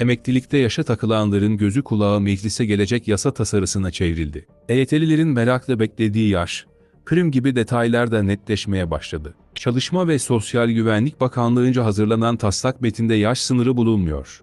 Emeklilikte yaşa takılanların gözü kulağı meclise gelecek yasa tasarısına çevrildi. EYT'lilerin merakla beklediği yaş, prim gibi detaylar da netleşmeye başladı. Çalışma ve Sosyal Güvenlik Bakanlığı'nca hazırlanan taslak metinde yaş sınırı bulunmuyor.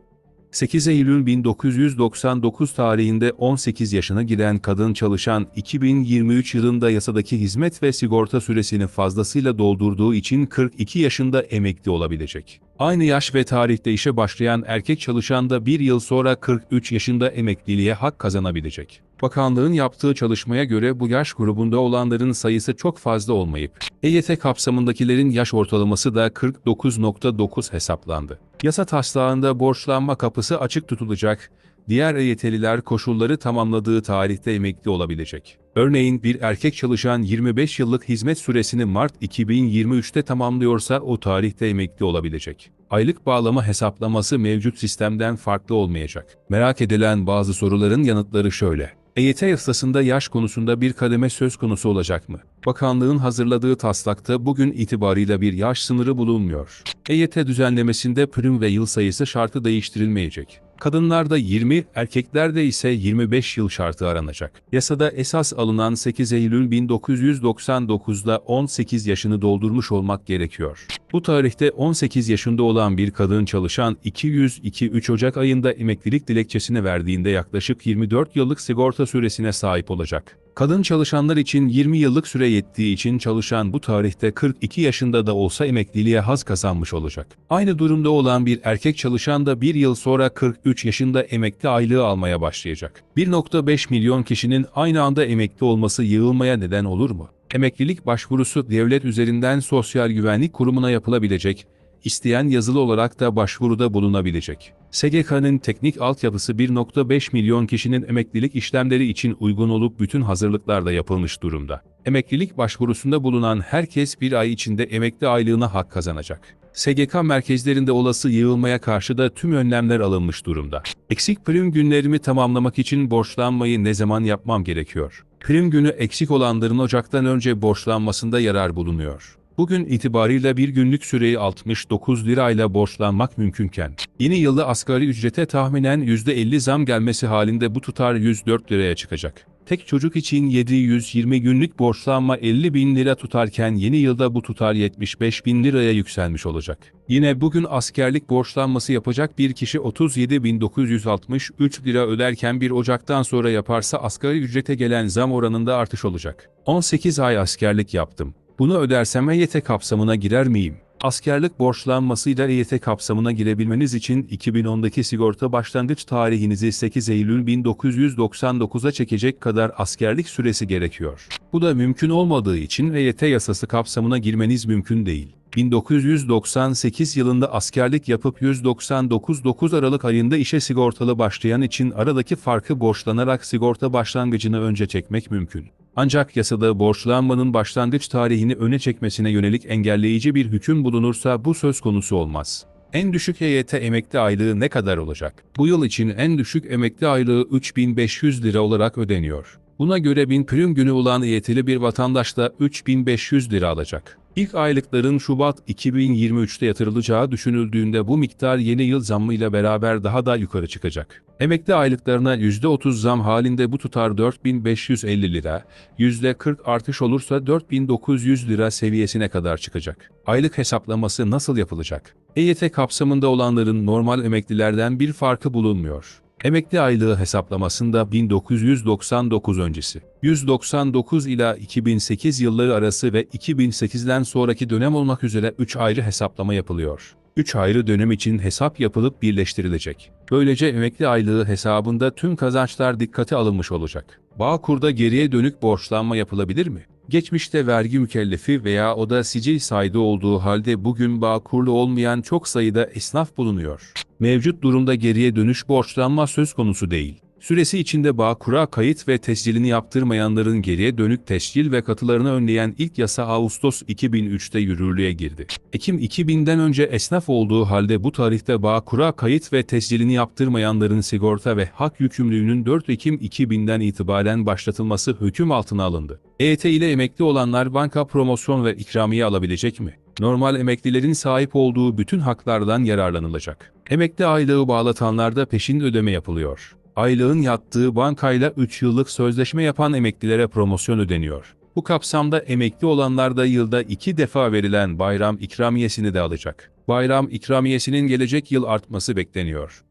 8 Eylül 1999 tarihinde 18 yaşına giren kadın çalışan 2023 yılında yasadaki hizmet ve sigorta süresini fazlasıyla doldurduğu için 42 yaşında emekli olabilecek. Aynı yaş ve tarihte işe başlayan erkek çalışan da bir yıl sonra 43 yaşında emekliliğe hak kazanabilecek. Bakanlığın yaptığı çalışmaya göre bu yaş grubunda olanların sayısı çok fazla olmayıp, EYT kapsamındakilerin yaş ortalaması da 49.9 hesaplandı. Yasa taslağında borçlanma kapısı açık tutulacak, diğer EYT'liler koşulları tamamladığı tarihte emekli olabilecek. Örneğin bir erkek çalışan 25 yıllık hizmet süresini Mart 2023'te tamamlıyorsa o tarihte emekli olabilecek. Aylık bağlama hesaplaması mevcut sistemden farklı olmayacak. Merak edilen bazı soruların yanıtları şöyle. EYT yasasında yaş konusunda bir kademe söz konusu olacak mı? Bakanlığın hazırladığı taslakta bugün itibarıyla bir yaş sınırı bulunmuyor. EYT düzenlemesinde prim ve yıl sayısı şartı değiştirilmeyecek. Kadınlarda 20, erkeklerde ise 25 yıl şartı aranacak. Yasada esas alınan 8 Eylül 1999'da 18 yaşını doldurmuş olmak gerekiyor. Bu tarihte 18 yaşında olan bir kadın çalışan 202-3 Ocak ayında emeklilik dilekçesini verdiğinde yaklaşık 24 yıllık sigorta süresine sahip olacak. Kadın çalışanlar için 20 yıllık süre yettiği için çalışan bu tarihte 42 yaşında da olsa emekliliğe haz kazanmış olacak. Aynı durumda olan bir erkek çalışan da bir yıl sonra 43 yaşında emekli aylığı almaya başlayacak. 1.5 milyon kişinin aynı anda emekli olması yığılmaya neden olur mu? Emeklilik başvurusu devlet üzerinden Sosyal Güvenlik Kurumu'na yapılabilecek, isteyen yazılı olarak da başvuruda bulunabilecek. SGK'nın teknik altyapısı 1.5 milyon kişinin emeklilik işlemleri için uygun olup bütün hazırlıklar da yapılmış durumda. Emeklilik başvurusunda bulunan herkes bir ay içinde emekli aylığına hak kazanacak. SGK merkezlerinde olası yığılmaya karşı da tüm önlemler alınmış durumda. Eksik prim günlerimi tamamlamak için borçlanmayı ne zaman yapmam gerekiyor? Prim günü eksik olanların Ocak'tan önce borçlanmasında yarar bulunuyor. Bugün itibarıyla bir günlük süreyi 69 lirayla borçlanmak mümkünken, yeni yılda asgari ücrete tahminen %50 zam gelmesi halinde bu tutar 104 liraya çıkacak. Tek çocuk için 720 günlük borçlanma 50 bin lira tutarken yeni yılda bu tutar 75 bin liraya yükselmiş olacak. Yine bugün askerlik borçlanması yapacak bir kişi 37.963 lira öderken 1 Ocak'tan sonra yaparsa asgari ücrete gelen zam oranında artış olacak. 18 ay askerlik yaptım. Bunu ödersem EYT kapsamına girer miyim? Askerlik borçlanmasıyla EYT kapsamına girebilmeniz için 2010'daki sigorta başlangıç tarihinizi 8 Eylül 1999'a çekecek kadar askerlik süresi gerekiyor. Bu da mümkün olmadığı için EYT yasası kapsamına girmeniz mümkün değil. 1998 yılında askerlik yapıp 199 Aralık ayında işe sigortalı başlayan için aradaki farkı borçlanarak sigorta başlangıcını önce çekmek mümkün. Ancak yasada borçlanmanın başlangıç tarihini öne çekmesine yönelik engelleyici bir hüküm bulunursa bu söz konusu olmaz. En düşük EYT emekli aylığı ne kadar olacak? Bu yıl için en düşük emekli aylığı 3500 lira olarak ödeniyor. Buna göre 1000 prim günü olan EYT'li bir vatandaş da 3500 lira alacak. İlk aylıkların Şubat 2023'te yatırılacağı düşünüldüğünde bu miktar yeni yıl zammıyla beraber daha da yukarı çıkacak. Emekli aylıklarına %30 zam halinde bu tutar 4550 lira, %40 artış olursa 4900 lira seviyesine kadar çıkacak. Aylık hesaplaması nasıl yapılacak? EYT kapsamında olanların normal emeklilerden bir farkı bulunmuyor. Emekli aylığı hesaplamasında 1999 öncesi, 199 ila 2008 yılları arası ve 2008'den sonraki dönem olmak üzere 3 ayrı hesaplama yapılıyor. 3 ayrı dönem için hesap yapılıp birleştirilecek. Böylece emekli aylığı hesabında tüm kazançlar dikkate alınmış olacak. Bağkur'da geriye dönük borçlanma yapılabilir mi? Geçmişte vergi mükellefi veya oda sicil saydı olduğu halde bugün Bağkur'lu olmayan çok sayıda esnaf bulunuyor. Mevcut durumda geriye dönüş borçlanma söz konusu değil. Süresi içinde Bağkur'a kayıt ve tescilini yaptırmayanların geriye dönük tescil ve katılarını önleyen ilk yasa Ağustos 2003'te yürürlüğe girdi. Ekim 2000'den önce esnaf olduğu halde bu tarihte Bağkur'a kayıt ve tescilini yaptırmayanların sigorta ve hak yükümlülüğünün 4 Ekim 2000'den itibaren başlatılması hüküm altına alındı. EYT ile emekli olanlar banka promosyon ve ikramiye alabilecek mi? Normal emeklilerin sahip olduğu bütün haklardan yararlanılacak. Emekli aylığı bağlatanlarda peşin ödeme yapılıyor. Aylığın yattığı bankayla 3 yıllık sözleşme yapan emeklilere promosyon ödeniyor. Bu kapsamda emekli olanlar da yılda 2 defa verilen bayram ikramiyesini de alacak. Bayram ikramiyesinin gelecek yıl artması bekleniyor.